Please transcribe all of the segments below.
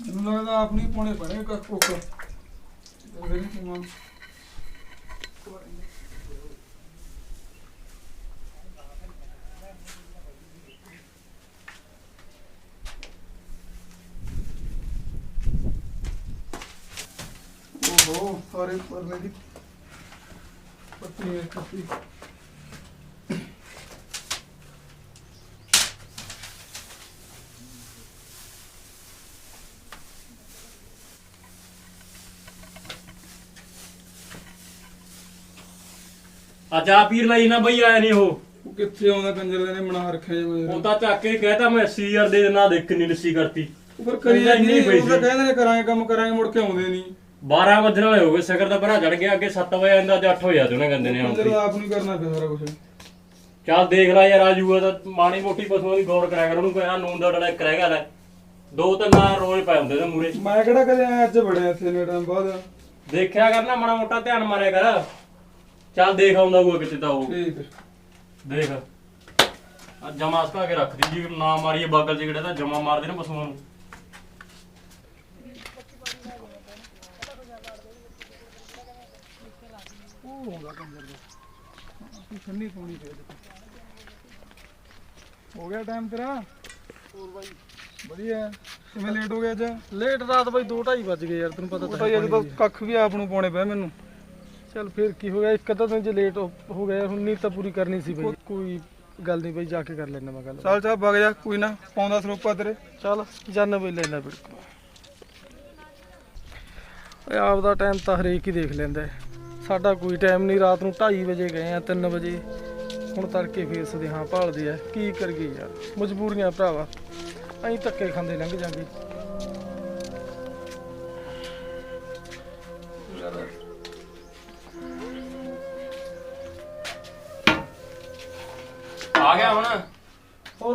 ਮੈਨੂੰ ਲੱਗਦਾ ਆਪਣੀ ਪੋਣੇ ਪੜੇ ਕੱਕ ਕੋਕ ਮੇਰੇ ਕੀ ਮਾਂ ਓਹੋ, ਸਾਰੇ ਪਰਨੇ ਦੀ ਪੱਤੀ ਹੈ ਕੱਪੀ। ਅੱਜ ਆ ਪੀਰ ਲਈ ਨਾ ਬਈ ਆਇਆ ਨਹੀਂ ਉਹ। ਉਹ ਕਿੱਥੇ ਆਉਂਦਾ ਕੰਜਰ ਦੇ ਨੇ ਬਣਾ ਰੱਖਿਆ ਜਿਵੇਂ ਉਹ ਤਾਂ ਚੱਕ ਕੇ ਕਹਿਤਾ ਮੈਂ 80000 ਦੇ ਦੇਣਾ ਦੇਖ ਕਿੰਨੀ ਲੱਸੀ ਕਰਤੀ। ਫਿਰ ਕਰੀ ਜਾਂਦੀ ਪਈ ਸੀ। ਕਹਿੰਦੇ ਨੇ ਕਰਾਂਗੇ ਕੰਮ ਕਰਾਂਗੇ ਮੁੜ ਕੇ ਆਉਂਦੇ ਨਹੀਂ। 12 ਵਜੇ ਵਾਲੇ ਹੋ ਗਏ ਸ਼ਕਰ ਦਾ ਭਰਾ ਚੜ ਗਿਆ ਅੱਗੇ 7 ਵਜੇ ਆਂਦਾ ਤੇ 8 ਵਜੇ ਆਦੇ ਉਹਨੇ ਕਹਿੰਦੇ ਨੇ ਦਾ ਆਪ ਨਹੀਂ ਕਰਨਾ ਪਿਆ ਸਾਰਾ ਕੁਝ ਚੱਲ ਦੇਖ ਲੈ ਯਾਰ ਆਜੂਗਾ ਤਾਂ ਮਾਣੀ ਮੋਟੀ ਪਸ਼ੂਆਂ ਦੀ ਗੌਰ ਕਰਿਆ ਕਰ ਉਹਨੂੰ ਕਹਿਆ ਨੂਨ ਦਾ ਡੜਾ ਇੱਕ ਰਹਿ ਗਿਆ ਲੈ। ਦੋ ਤਿੰਨ ਨਾਲ ਰੋਜ਼ ਪਏ ਹੁੰਦੇ ਨੇ ਮੂਰੇ। ਮੈਂ ਕਿਹੜਾ ਕਦੇ ਅੱਜ ਬੜਿਆ ਇੱਥੇ ਨੇ ਟਾਈਮ ਬਾਅਦ। ਦੇਖਿਆ ਕਰ ਨਾ ਮਾੜਾ ਮੋਟਾ ਧਿਆਨ ਮਾਰਿਆ ਕਰ। ਚੱਲ ਦੇਖ ਆਉਂਦਾ ਉਹ ਕਿਤੇ ਤਾਂ ਉਹ। ਠੀਕ ਹੈ। ਦੇਖ। ਆ ਜਮਾ ਸਤਾ ਕੇ ਰੱਖ ਦੀ ਜੀ ਨਾ ਮਾਰੀਏ ਬਾਗਲ ਚ ਕਿਹੜੇ ਤਾਂ ਜਮਾ ਮਾਰਦੇ ਨੇ ਪਸ਼ੂਆਂ ਨੂੰ। ਉਹ ਆਉਂਦਾ ਕੰਜਰ ਦਾ। ਤੂੰ ਸੰਨੀ ਪਾਉਣੀ ਫੇਰ ਹੋ ਗਿਆ ਟਾਈਮ ਤੇਰਾ? ਹੋਰ ਬਾਈ। ਵਧੀਆ। ਕਿਵੇਂ ਲੇਟ ਹੋ ਗਿਆ ਅੱਜ? ਲੇਟ ਰਾਤ ਬਾਈ 2:30 ਵੱਜ ਗਏ ਯਾਰ ਤੈਨੂੰ ਪਤਾ ਪਤਾ ਹੀ ਅੱਜ ਤਾਂ ਕੱਖ ਵੀ ਆਪ ਨੂੰ ਪਾਉਣੇ ਪਏ ਮੈਨੂੰ। ਚੱਲ ਫਿਰ ਕੀ ਹੋ ਗਿਆ? ਇੱਕ ਅੱਧਾ ਦਿਨ ਜੇ ਲੇਟ ਹੋ ਗਿਆ ਹੁਣ ਨੀਂਦ ਤਾਂ ਪੂਰੀ ਕਰਨੀ ਸੀ ਬਾਈ। ਕੋਈ ਗੱਲ ਨਹੀਂ ਬਾਈ ਜਾ ਕੇ ਕਰ ਲੈਣਾ ਮੈਂ ਗੱਲ। ਚੱਲ ਚੱਲ ਵਗ ਜਾ ਕੋਈ ਨਾ ਪਾਉਂਦਾ ਸਰੋਪਾ ਤੇਰੇ। ਚੱਲ ਜਾਨਾ ਬਾਈ ਲੈਣਾ ਬਿਲਕੁਲ। ਓਏ ਆਪ ਦਾ ਟਾਈਮ ਤਾਂ ਹਰੇਕ ਹੀ ਦੇਖ ਲੈਂਦਾ ਹੈ। ਸਾਡਾ ਕੋਈ ਟਾਈਮ ਨਹੀਂ ਰਾਤ ਨੂੰ 2:30 ਵਜੇ ਗਏ ਆ 3 ਵਜੇ। ਹੁਣ ਤੜਕੇ ਫੇਰ ਸਦੇਹਾਂ ਭਾਲਦੇ ਆ ਕੀ ਕਰੀਏ ਯਾਰ? ਮਜਬੂਰੀਆਂ ਭਰਾਵਾ। ਅਸੀਂ ਧੱਕੇ ਖਾਂਦੇ ਲੰਘ ਜਾਂਗੇ।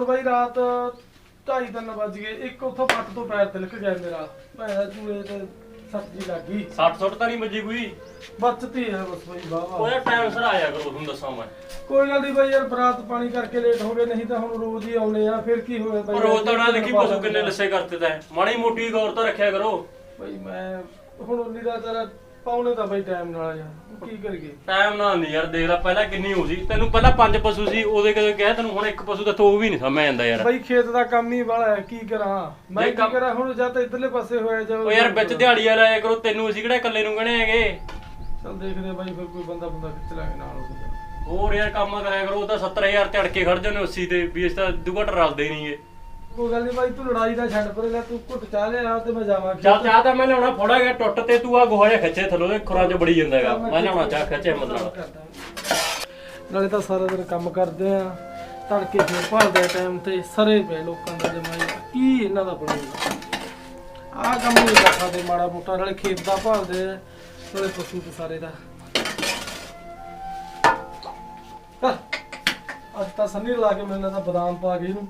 ਬਾਈ ਰਾਤ 2:30 ਤਿੰਨ ਵੱਜ ਗਏ ਇੱਕ ਉੱਥੋਂ ਪੱਟ ਤੋਂ ਪੈਰ ਤਿਲਕ ਗਿਆ ਮੇਰਾ। ਮੈਂ ਚੂਹੇ ਤੇ ਸਬਜ਼ੀ ਲੱਗ ਗਈ। 60 ਸੁੱਟ ਤਾਂ ਨਹੀਂ ਵੱਜੀ ਕੋਈ? ਬਚਤੀ ਹੈ ਬਸ ਬਾਈ ਵਾਹ। ਉਹ ਵਾਹ ਯਾਰ ਟਾਈਮ ਸਿਰ ਆਇਆ ਕਰੋ ਤੁਹਾਨੂੰ ਦੱਸਾਂ ਮੈਂ। ਕੋਈ ਗੱਲ ਨਹੀਂ ਬਾਈ ਯਾਰ ਬਰਾਤ ਪਾਣੀ ਕਰਕੇ ਲੇਟ ਹੋ ਗਏ ਨਹੀਂ ਤਾਂ ਹੁਣ ਰੋਜ਼ ਹੀ ਆਉਨੇ ਆ ਫਿਰ ਕੀ ਹੋਇਆ ਬਾਈ? ਪਰ ਉਹ ਤਾਂ ਨਾ ਦੇਖੀ ਪਸ਼ੂ ਕਿੰਨੇ ਲੱਸੇ ਕਰਤੇ ਤਾਂ ਮਾੜੀ ਮੋਟੀ ਗੌਰ ਤਾਂ ਰੱਖਿਆ ਕਰੋ। ਬਾਈ ਮੈਂ ਹੁਣ ਉਨੀ ਦਾ ਤੇਰਾ ਪਾਉਣੇ ਤਾਂ ਬਾਈ ਟਾਈਮ ਨਾਲ ਯਾਰ ਕੀ ਕਰੀਏ? ਟਾਈਮ ਨਾਲ ਨਹੀਂ ਯਾਰ ਦੇਖ ਲੈ ਪਹਿਲਾਂ ਕਿੰਨੀ ਹੋ ਸੀ। ਤੈਨੂੰ ਪਹਿਲਾਂ ਪੰਜ ਪਸ਼ੂ ਸੀ ਉਹਦੇ ਕਦੇ ਕਿਹਾ ਤੈਨੂੰ ਹੁਣ ਇੱਕ ਪਸ਼ੂ ਤਾਂ ਤੋ ਉਹ ਵੀ ਨਹੀਂ ਸਮਝ ਜਾਂਦਾ ਯਾਰ। ਬਾਈ ਖੇਤ ਦਾ ਕੰਮ ਹੀ ਵਾਲਾ ਹੈ ਕੀ ਕਰਾਂ? ਮੈਂ ਕੀ ਕੰਮ- ਕਰਾਂ? ਹੁਣ ਜਾਂ ਤਾਂ ਇਧਰਲੇ ਪਾਸੇ ਹੋਇਆ ਜਾ ਉਹ ਯਾਰ ਵਿੱਚ ਦਿਹਾੜੀ ਵਾਲਾ ਆਇਆ ਕਰੋ ਤੈਨੂੰ ਅਸੀਂ ਕਿਹੜਾ ਇਕੱਲੇ ਨੂੰ ਕਹਣੇ ਹੈਗੇ? ਚੱਲ ਦੇਖਦੇ ਆ ਬਾਈ ਫਿਰ ਕੋਈ ਬੰਦਾ ਬੰਦਾ ਖਿੱਚ ਲਾਂਗੇ ਨਾਲ ਉਹਦੇ। ਹੋਰ ਯਾਰ ਕੰਮ ਕਰਿਆ ਕਰੋ ਉਹ ਤਾਂ 70000 ਤੇ ਅੜ ਕੇ ਖੜ ਜਾਂਦੇ 80 ਤੇ ਵੀ ਇਸ ਤਾਂ ਦੁਗਟ ਰਲਦੇ ਨਹੀਂਗੇ ਕੋਈ ਗੱਲ ਨਹੀਂ ਬਾਈ ਤੂੰ ਲੜਾਈ ਦਾ ਛੱਡ ਪਰੇ ਲੈ ਤੂੰ ਘੁੱਟ ਚਾਹ ਲਿਆ ਤੇ ਮੈਂ ਜਾਵਾਂ। ਚਾਹ ਚਾਹ ਤਾਂ ਮੈਂ ਲਿਆਉਣਾ ਫੋੜਾ ਗਿਆ ਟੁੱਟ ਤੇ ਤੂੰ ਆ ਗੋਹਾ ਜਿਹਾ ਖਿੱਚੇ ਥੱਲੋਂ ਦੇ ਖੁਰਾਂ ਚ ਬੜੀ ਜਾਂਦਾ ਹੈਗਾ। ਮੈਂ ਲਿਆਉਣਾ ਚਾਹ ਖਿੱਚੇ ਮਤਲਬ ਨਾਲੇ। ਤਾਂ ਸਾਰਾ ਦਿਨ ਕੰਮ ਕਰਦੇ ਆ ਤੜਕੇ ਫੇਰ ਭਾਲਦੇ ਟਾਈਮ ਤੇ ਸਰੇ ਪਏ ਲੋਕਾਂ ਦਾ ਜਮਾਈ ਕੀ ਇਹਨਾਂ ਦਾ ਬਣੂਗਾ? ਆਹ ਕੰਮ ਨਹੀਂ ਕਰਦੇ ਮਾੜਾ ਮੋਟਾ ਨਾਲੇ ਖੇਤ ਦਾ ਭਾਲਦੇ ਆ ਨਾਲੇ ਪਸ਼ੂ ਤੇ ਸਾਰੇ ਦਾ। ਅੱਜ ਤਾਂ ਸੰਨੀ ਲਾ ਕੇ ਮੈਨੂੰ ਤਾਂ ਬਦਾਮ ਪਾ ਗਈ ਇਹਨੂੰ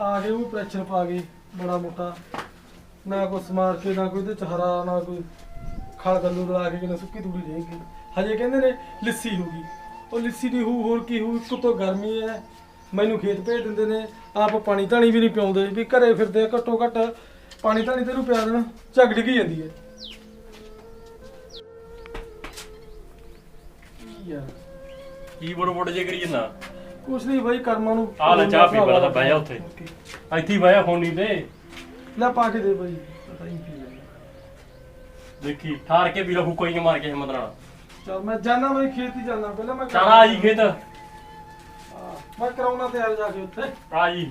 ਆ ਕੇ ਉਹ ਪ੍ਰੈਸ਼ਰ ਪਾ ਗਈ ਬੜਾ ਮੋਟਾ। ਨਾ ਕੋਈ ਸਮਾਰ ਕੇ ਨਾ ਕੋਈ ਤੇ ਚਹਰਾ ਨਾ ਕੋਈ ਖਲ ਗੱਲੂ ਲਾ ਕੇ ਕਿਨੇ ਸੁੱਕੀ ਤੂੜੀ ਰਹੇਗੀ ਹਜੇ ਕਹਿੰਦੇ ਨੇ ਲਿੱਸੀ ਹੋ ਗਈ। ਉਹ ਲਿੱਸੀ ਦੀ ਹੂ ਹੋਰ ਕੀ ਹੂ ਇੱਕ ਤੋਂ ਗਰਮੀ ਹੈ ਮੈਨੂੰ ਖੇਤ ਭੇਜ ਦਿੰਦੇ ਨੇ ਆਪ ਪਾਣੀ ਧਾਣੀ ਵੀ ਨਹੀਂ ਪਿਆਉਂਦੇ ਵੀ ਘਰੇ ਫਿਰਦੇ ਆ, ਘੱਟੋ ਘੱਟ ਪਾਣੀ ਧਾਣੀ ਤੈਨੂੰ ਪਿਆ ਦੇਣਾ ਝੱਗ ਡਿੱਗੀ ਜਾਂਦੀ ਹੈ। ਯਾਰ ਕੀ ਬੜ ਬੜ ਜੇ ਕਰੀ ਜਾਂਦਾ। ਕੁਛ ਨਹੀਂ ਬਾਈ ਕਰਮਾਂ ਨੂੰ ਆ ਲੈ ਚਾਹ ਪੀ ਪਹਿਲਾਂ ਤਾਂ ਬਹਿ ਜਾ ਉੱਥੇ। ਇੱਥੇ ਹੀ ਬਹਿ ਹੋਣੀ ਤੇ। ਲੈ ਪਾ ਕੇ ਦੇ ਬਾਈ ਪਤਾ ਨਹੀਂ ਕੀ ਹੈ ਦੇਖੀ ਠਾਰ ਕੇ ਵੀ ਲਹੂ ਕੋਈ ਮਾਰ ਕੇ ਹਿੰਮਤ ਨਾਲ। ਚਲ ਮੈਂ ਜਾਣਾ ਬਾਈ ਖੇਤ ਹੀ ਜਾਣਾ ਪਹਿਲਾਂ ਮੈਂ ਚੱਲ ਆ ਜੀ ਖੇਤ। ਹਾਂ, ਮੈਂ ਕਰਾਉਣਾ ਤਿਆਰ ਜਾ ਕੇ ਉੱਥੇ। ਆ ਜੀ।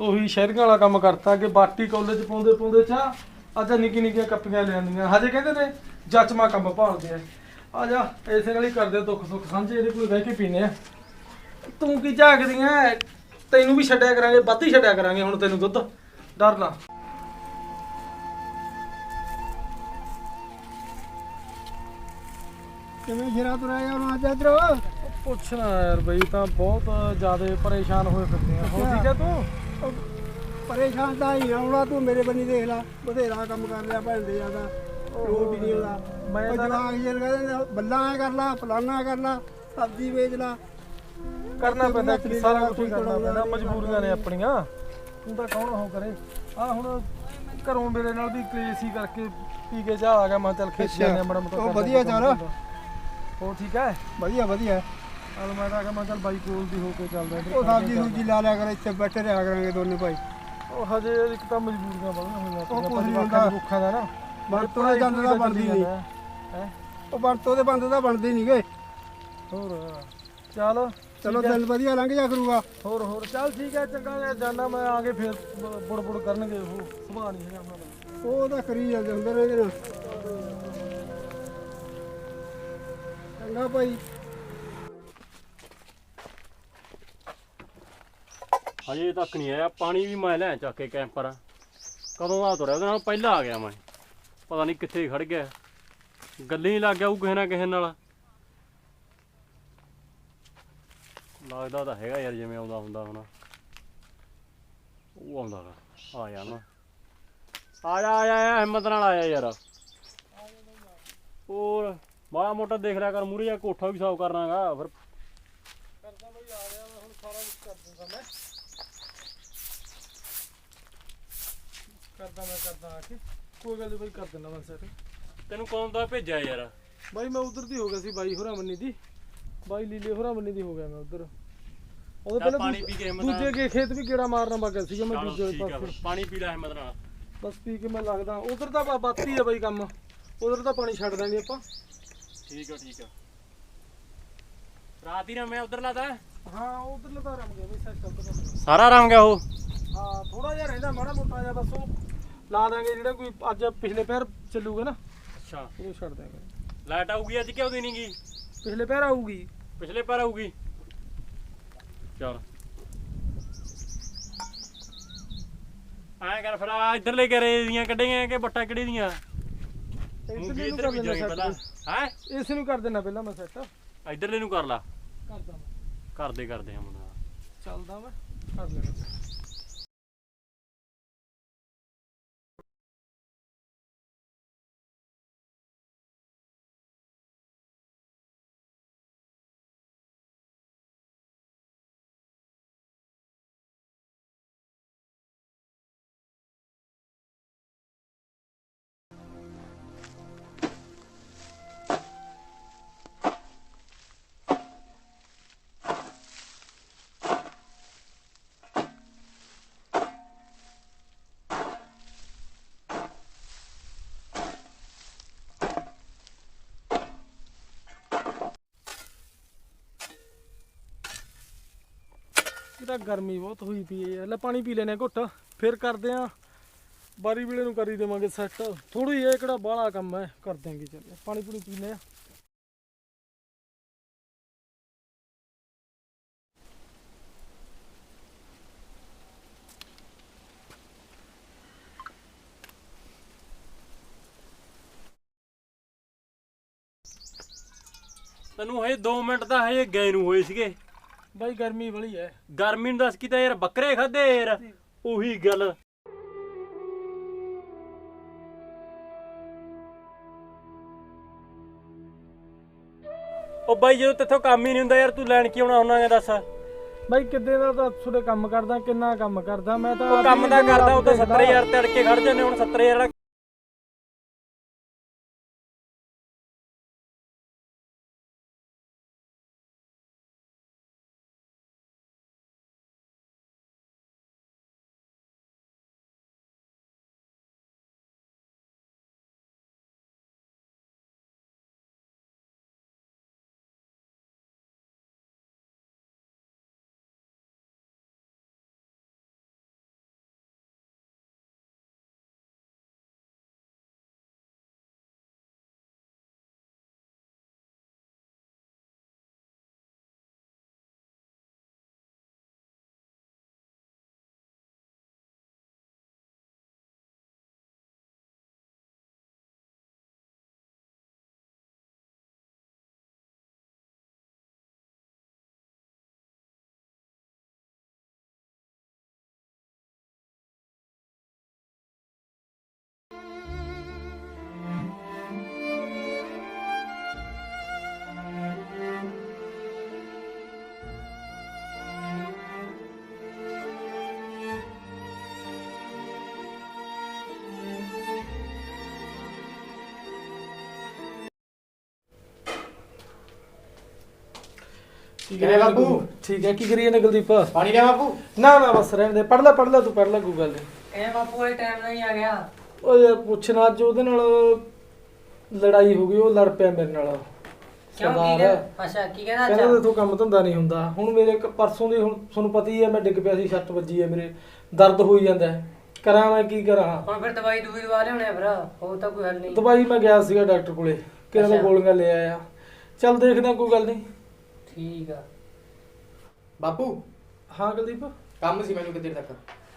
ਉਹੀ ਸ਼ਹਿਰੀਆਂ ਵਾਲਾ ਕੰਮ ਕਰਤਾ ਕਿ ਬਾਟੀ ਕਾਲਜ ਪਾਉਂਦੇ ਪਾਉਂਦੇ ਚਾ। ਅੱਜ ਨਿੱਕੀ ਨਿੱਕੀਆਂ ਕੱਪੀਆਂ ਲਿਆਂਦੀਆਂ ਹਜੇ ਕਹਿੰਦੇ ਨੇ ਜੱਚਮਾ ਕੰਮ ਭਾਲਦੇ ਆ। ਆ ਜਾ ਇਸੇ ਨਾਲ ਹੀ ਕਰਦੇ ਆ ਦੁੱਖ ਸੁੱਖ ਸਾਂਝੇ ਇਹਦੇ ਕੋਲ ਬਹਿ ਕੇ ਪੀਨੇ ਆ। ਤੂੰ ਕੀ ਝਾਕਦੀਆਂ ਤੈਨੂੰ ਵੀ ਛੱਡਿਆ ਕਰਾਂਗੇ ਵੱਧ ਹੀ ਛੱਡਿਆ ਕਰਾਂਗੇ ਹੁਣ ਤੈਨੂੰ ਦੁੱਧ। ਡਰ ਨਾ। ਕਿਵੇਂ ਜਰਾ ਤੁਰਿਆ ਯਾਰ ਅੱਜ ਇਧਰ? ਪੁੱਛਣਾ ਯਾਰ ਬਈ ਤਾਂ ਬਹੁਤ ਜ਼ਿਆਦਾ ਪਰੇਸ਼ਾਨ ਹੋਏ ਫਿਰਦੇ ਆ। ਹੋ। ਠੀਕ ਤੂੰ? ਪਰੇਸ਼ਾਨ ਤਾਂ ਹੀ ਆਉਣਾ ਤੂੰ ਮੇਰੇ ਬੰਨੀ ਦੇਖ ਲੈ ਬਥੇਰਾ ਕੰਮ ਕਰ ਲਿਆ ਭੈਣ ਦੇ ਜ਼ਿਆਦਾ। ਲੋਟ ਹੀ ਨਹੀਂ ਉਹਦਾ। ਮੈਂ ਤਾਂ- ਜਵਾਕ ਜੀ ਕਹਿੰਦੇ ਨੇ ਬੱਲਾਂ ਐ ਕਰ ਲਾ ਫਲਾਨਾ ਕਰ ਲਾ ਸਬਜ਼ੀ ਵੇਚ ਲਾ। ਕਰਨਾ ਪੈਂਦਾ ਕਿ ਸਾਰਾ ਕੁਝ ਕੋਈ ਕਰਨਾ ਪੈਂਦਾ ਮਜਬੂਰੀਆਂ ਨੇ ਆਪਣੀਆਂ। ਤੂੰ ਤਾਂ ਕੌਣ ਹੋ ਕਰੇ? ਆ ਹੁਣ ਘਰੋਂ ਮੇਰੇ ਨਾਲ ਵੀ ਕਲੇਸ਼ ਹੀ ਕਰਕੇ ਪੀ ਕੇ ਚਾਹ ਆ ਗਿਆ ਮੈਂ ਚੱਲ ਖੇਤ ਆ ਮਾੜਾ ਮੋਟਾ ਉਹ ਵਧੀਆ ਚੱਲ। ਹੋਰ ਠੀਕ ਹੈ? ਵਧੀਆ ਵਧੀਆ। ਚਲ ਮੈਂ ਤਾਂ ਆਖਿਆ ਮੈਂ ਚੱਲ ਬਾਈ ਕੋਲ ਦੀ ਹੋ ਕੇ ਚੱਲਦਾ ਉਹ ਕੇ ਸਬਜ਼ੀ ਸੁਬਜ਼ੀ ਲਾ ਲਿਆ ਕਰ ਇੱਥੇ ਬੈਠੇ ਰਿਹਾ ਕਰਾਂਗੇ ਦੋਨੇ ਭਾਈ। ਉਹ ਹਜੇ ਇੱਕ ਤਾਂ ਮਜਬੂਰੀਆਂ ਬਣੀਆਂ ਹੋਈਆਂ ਉਹ ਆਪਣੀਆਂ ਕੁਛ ਨੀ ਜਵਾਕਾਂ ਹੁੰਦਾ। ਦੀ ਭੁੱਖਾਂ ਦਾ ਨਾ। ਵਰਤੋਂ ਦੇ ਜੰਦ ਦਾ ਬਣਦੀ ਨਹੀਂ। ਹੈ? ਉਹ ਵਰਤੋਂ ਦੇ ਬੰਦ ਦਾ ਬਣਦੇ ਨਹੀਂ ਗਏ ਹੋਰ ਚੱਲ। ਚਲੋ ਦਿਨ ਵਧੀਆ ਲੰਘ ਜਾ ਕਰੂਗਾ। ਹੋਰ ਹੋਰ ਚੱਲ ਠੀਕ ਹੈ ਚੰਗਾ ਯਾਰ ਜਾਨਾ ਮੈਂ ਆ ਕੇ ਫਿਰ ਬੁੜ ਬੁੜ ਕਰਨਗੇ ਉਹ ਸੁਭਾਅ ਨਹੀਂ ਹੈਗਾ ਉਹਨਾਂ ਦਾ। ਉਹ ਤਾਂ ਕਰੀ ਜਾਂਦੇ ਹੁੰਦੇ ਨੇ ਇਹਦੇ ਨਾਲ ਚੰਗਾ ਭਾਈ। ਹਜੇ ਤੱਕ ਨਹੀਂ ਆਇਆ ਪਾਣੀ ਵੀ ਮੈਂ ਲੈ ਚੱਕ ਕੇ ਕੈਂਪਰ। ਕਦੋਂ ਦਾ ਤੁਰਿਆ? ਉਹਦੇ ਨਾਲ ਪਹਿਲਾਂ ਆ ਗਿਆ ਮੈਂ। ਪਤਾ ਨਹੀਂ ਕਿੱਥੇ ਖੜ ਗਿਆ। ਗੱਲੇ ਹੀ ਲੱਗ ਗਿਆ ਉਹ ਕਿਸੇ ਨਾ ਕਿਸੇ ਨਾਲ। ਲੱਗਦਾ ਤਾਂ ਹੈਗਾ ਯਾਰ ਜਿਵੇਂ ਆਉਂਦਾ ਹੁੰਦਾ ਹੁਣ। ਉਹ ਆਉਂਦਾ ਗਾ। ਆ ਜਾ ਨਾ। ਆ ਜਾ ਆ ਜਾ ਆ ਜਾ, ਹਿੰਮਤ ਨਾਲ ਆਇਆ ਯਾਰ। ਹੋਰ ਮਾੜਾ ਮੋਟਾ ਦੇਖ ਲਿਆ ਕਰ ਮੂਰੇ ਜਾ ਕੋਠਾ ਵੀ ਸਾਫ਼ ਕਰਨਾਗਾ ਫਿਰ। ਕਰਦਾ ਬਈ ਆ ਗਿਆ ਮੈਂ ਹੁਣ ਸਾਰਾ ਕੁਝ ਕਰ ਦੂੰਗਾ ਮੈਂ। ਕਰਦਾ ਮੈਂ ਕਰਦਾ ਆ ਕੇ। ਕੋਈ ਗੱਲ ਨੀ ਬਈ ਕਰ ਦਿੰਦਾ ਮੈਂ ਸੈਟ। ਤੈਨੂੰ ਕੌਣ ਦਾ ਭੇਜਿਆ ਯਾਰ? ਬਾਈ ਮੈਂ ਉਧਰ ਦੀ ਹੋ ਗਿਆ ਸੀ ਬਾਈ ਹੋਰਾਂ ਮੰਨੀ ਦੀ। ਬਾਈ ਲੀਲੇ ਹੋਰਾਂ ਮੰਨੀ ਦੀ ਹੋ ਗਿਆ ਮੈਂ ਉਧਰ। ਉਹਦੇ ਚੱਲ ਪਹਿਲਾਂ ਪਾਣੀ ਪੀ ਕੇ ਹਿੰਮਤ ਦੂਜੇ ਕੇ ਖੇਤ ਵੀ ਗੇੜਾ ਮਾਰਨਾ ਬਾਗਾ ਸੀਗਾ ਮੈਂ ਚਲੋ ਦੂਜੇ ਠੀਕ ਆ ਪਾਸੇ। ਫਿਰ ਪਾਣੀ ਪੀ ਲੈ ਹਿੰਮਤ ਨਾਲ। ਬਸ ਪੀ ਕੇ ਮੈਂ ਲੱਗਦਾ। ਉਧਰ ਤਾਂ ਬਾ- ਬਾਤੀ ਆ ਬਾਈ ਕੰਮ। ਉਧਰ ਤਾਂ ਪਾਣੀ ਛੱਡ ਦਾਂਗੇ ਆਪਾਂ। ਠੀਕ ਆ ਠੀਕ ਆ। ਰਾਤ ਹੀ ਨਾ ਮੈਂ ਉਧਰ ਲਾਦਾ ਹਾਂ ਉਧਰ ਲਗਾ ਰਮ ਗਿਆ ਬਈ ਤੋਂ ਕੰਮ। ਸਾਰਾ ਰੰਗ ਗਿਆ ਉਹ? ਹਾਂ ਥੋੜਾ ਜਿਹਾ ਰਹਿੰਦਾ ਮਾੜਾ ਮੋਟਾ ਜਿਹਾ ਬਸ ਉਹ ਲਾ ਦਾਂਗੇ ਜਿਹੜਾ ਕੋਈ ਅੱਜ ਪਿਛਲੇ ਪੈਰ ਚੱਲੂਗਾ ਨਾ। ਅੱਛਾ। ਉਹ ਛੱਡ ਦਾਂਗੇ ਲਾਈਟ ਆਊਗੀ ਅੱਜ ਕਿਉਂ ਦੀ ਪਿਛਲੇ ਪੈਰ ਆਊਗੀ। ਪਿਛਲੇ ਪਰ ਆਊਗੀ। ਚਲ। ਆਇਆ ਕਰ ਫਿਰ ਆ ਇੱਧਰ ਲੈ ਕੇ ਰੇ ਦੀਆਂ ਕੱਢੀਆਂ ਕਿ ਬੱਟਾ ਕਿਹੜੀ ਦੀਆਂ? ਮੂੰਗੀ ਇੱਧਰ ਇੱਧਰ ਕਰ ਵੀ ਦੇਣਾ ਜਾਈ ਪਹਿਲਾਂ। ਹੈ? ਇਸ ਨੂੰ ਕਰ ਦੇਣਾ ਪਹਿਲਾਂ ਮੈਂ ਸੈੱਟ ਇੱਧਰਲੇ ਨੂੰ ਕਰ ਲਾ। ਕਰਦਾ ਮੈਂ। ਕਰਦੇ ਕਰਦੇ ਹਮ ਨਾ ਚੱਲਦਾ ਮੈਂ। ਕਰ ਲੈਣਾ। ਤਾਂ ਗਰਮੀ ਬਹੁਤ ਹੋਈ ਪਈ ਹੈ ਲੈ ਪਾਣੀ ਪੀ ਲੈਨੇ ਘੁੱਟ, ਫਿਰ ਕਰਦੇ ਆ ਬਾਰੀ ਵੇਲੇ ਨੂੰ ਕਰੀ ਦੇਵਾਂਗੇ ਸੈੱਟ ਥੋੜੀ ਇਹ ਕਿਹੜਾ ਬਾਹਲਾ ਕੰਮ ਹੈ, ਕਰ ਦਿਆਂਗੇ ਚੱਲ। ਪਾਣੀ ਪੂਣੀ ਪੀ ਲੈ ਤੈਨੂੰ ਹਜੇ 2 ਮਿੰਟ ਤਾਂ ਹਜੇ ਗਏ ਨੂੰ ਹੋਏ ਸੀਗੇ। ਬਾਈ ਗਰਮੀ ਬੜੀ ਹੈ ਗਰਮੀ ਨੂੰ ਦੱਸ ਕੀਤਾ ਯਾਰ ਬੱਕਰੇ ਖਾਦੇ ਯਾਰ। ਉਹੀ ਗੱਲ। ਉਹ ਬਾਈ ਜਦੋਂ ਤੇਥੋਂ ਕੰਮ ਹੀ ਨਹੀਂ ਹੁੰਦਾ ਯਾਰ ਤੂੰ ਲੈਣ ਕੀ ਆਉਣਾ ਹੁੰਨਾ ਗਾ ਦੱਸ। ਬਾਈ ਕਿੱਦੇ ਦਾ ਤਾਂ ਤੁਹਾਡੇ ਕੰਮ ਕਰਦਾ ਕਿੰਨਾ ਕੰਮ ਕਰਦਾ ਮੈਂ ਤਾਂ ਕੰਮ ਦਾ ਕਰਦਾ ਉਹ ਤਾਂ ਦੇਖਦਾ। 70000 ਤੇ ਅੜ ਕੇ ਖੜ ਜਾਂਦੇ ਹੁਣ 70000 ਵਾਲਾ ਕਿਵੇਂ ਬਾਪੂ? ਠੀਕ ਹੈ ਕੀ ਕਰੀਏ ਨੇ ਕੁਲਦੀਪ? ਪਾਣੀ ਲਿਆ ਬਾਪੂ? ਨਾ ਨਾ ਬਸ ਰਹਿਣ ਦੇ। ਪੜ ਲੈ ਪੜ ਲੈ ਤੂੰ ਪੜ ਲੈ ਕੋਈ ਗੱਲ ਨਹੀਂ। ਇਹ ਬਾਪੂ ਇਹ ਟਾਈਮ ਨਹੀਂ ਆ ਗਿਆ। ਉਹ ਯਾਰ ਪੁੱਛਣਾ ਅੱਜ ਉਹਦੇ ਨਾਲ ਲੜਾਈ ਹੋ ਗਈ ਉਹ ਲੜ ਪਿਆ ਮੇਰੇ ਨਾਲ। ਕਿਉਂ ਕੀ ਕਹਿੰਦਾ? ਅੱਛਾ ਕੀ ਕਹਿੰਦਾ ਕਹਿੰਦਾ ਅੱਛਾ ਤੇਥੋਂ ਕੰਮ ਧੰਦਾ ਨਹੀਂ ਹੁੰਦਾ। ਹੁਣ ਮੇਰੇ ਇੱਕ ਪਰਸੋਂ ਦੀ ਹੁਣ ਤੁਹਾਨੂੰ ਪਤਾ ਹੀ ਹੈ ਮੈਂ ਡਿੱਗ ਪਿਆ ਸੀ ਛੱਟ ਵੱਜੀ ਹੈ ਮੇਰੇ। ਦਰਦ ਹੋਈ ਜਾਂਦਾ ਕਰਾਂ ਮੈਂ ਕੀ ਕਰਾਂ? ਹੁਣ ਫਿਰ ਦਵਾਈ ਦੂਈ ਦਵਾ ਲਿਆਉਣੇ ਆ ਫਿਰ ਹੋਰ ਤਾਂ ਕੋਈ ਹੱਲ ਨਹੀਂ। ਦਵਾਈ ਮੈਂ ਗਿਆ ਸੀਗਾ ਡਾਕਟਰ ਕੋਲੇ ਕਿਹਨਾਂ ਅੱਛਾ। ਗੋਲੀਆਂ ਲੈ ਆਇਆ। ਚੱਲ ਦੇਖਦੇ ਹਾਂ ਕੋਈ ਗੱਲ ਨਹੀਂ। ਠੀਕ ਆ। ਬਾਪੂ। ਹਾਂ ਕੁਲਦੀਪ। ਕੰਮ ਸੀ ਮੈਨੂੰ ਕਿੱਥੇ ਤੱਕ।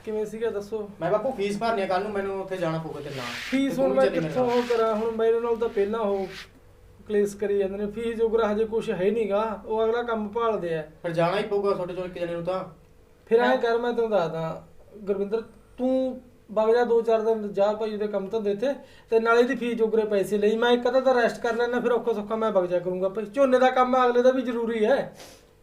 ਕਿਵੇਂ ਸੀਗਾ ਦੱਸੋ। ਮੈਂ ਬਾਪੂ ਫੀਸ ਭਰਨੀ ਆ ਕੱਲ ਨੂੰ ਮੈਨੂੰ ਉੱਥੇ ਜਾਣਾ ਪਊਗਾ ਤੇਰੇ ਨਾਲ। ਫੀਸ ਤੇ ਹੁਣ ਤੂੰ ਮੈਂ ਕਿੱਥੋਂ। ਉਹ ਕਰਾਂ? ਹੁਣ ਮੇਰੇ ਨਾਲ ਤਾਂ ਪਹਿਲਾਂ ਉਹ ਕਲੇਸ ਕਰੀ ਜਾਂਦੇ ਨੇ। ਫੀਸ ਜੋਗਰਾ ਹਜੇ ਕੁਝ ਹੈ ਨਹੀਂਗਾ ਉਹ ਅਗਲਾ ਕੰਮ ਭਾਲਦੇ ਆ। ਫਿਰ ਜਾਣਾ ਹੀ ਪਊਗਾ ਛੋਟੇ ਛੋਟੇ ਇੱਕ ਜਣੇ ਨੂੰ ਤਾਂ। ਫਿਰ ਐਂ ਕਰ ਮੈਂ ਤੈਨੂੰ ਦੱਸਦਾ। ਗੁਰਵਿੰਦਰ ਤੂੰ ਵਗ ਜਾ ਦੋ ਚਾਰ ਦਿਨ ਜਾ ਭਾਈ ਉਹਦੇ ਕੰਮ ਤਾਂ ਦਿੱਤੇ ਤੇ ਨਾਲੇ ਦੀ ਫੀਸ ਜੋਗਰੇ ਪੈਸੇ ਲਈ। ਮੈਂ ਇੱਕ ਅੱਧਾ ਤਾਂ ਰੈਸਟ ਕਰ ਲੈਣਾ ਫਿਰ ਔਖਾ ਸੌਖਾ ਮੈਂ ਵਗ ਜਾ ਕਰੂੰਗਾ। ਭਾਈ ਝੋਨੇ ਦਾ ਕੰਮ ਅਗਲੇ ਦਾ ਵੀ ਜ਼ਰੂਰੀ ਹੈ।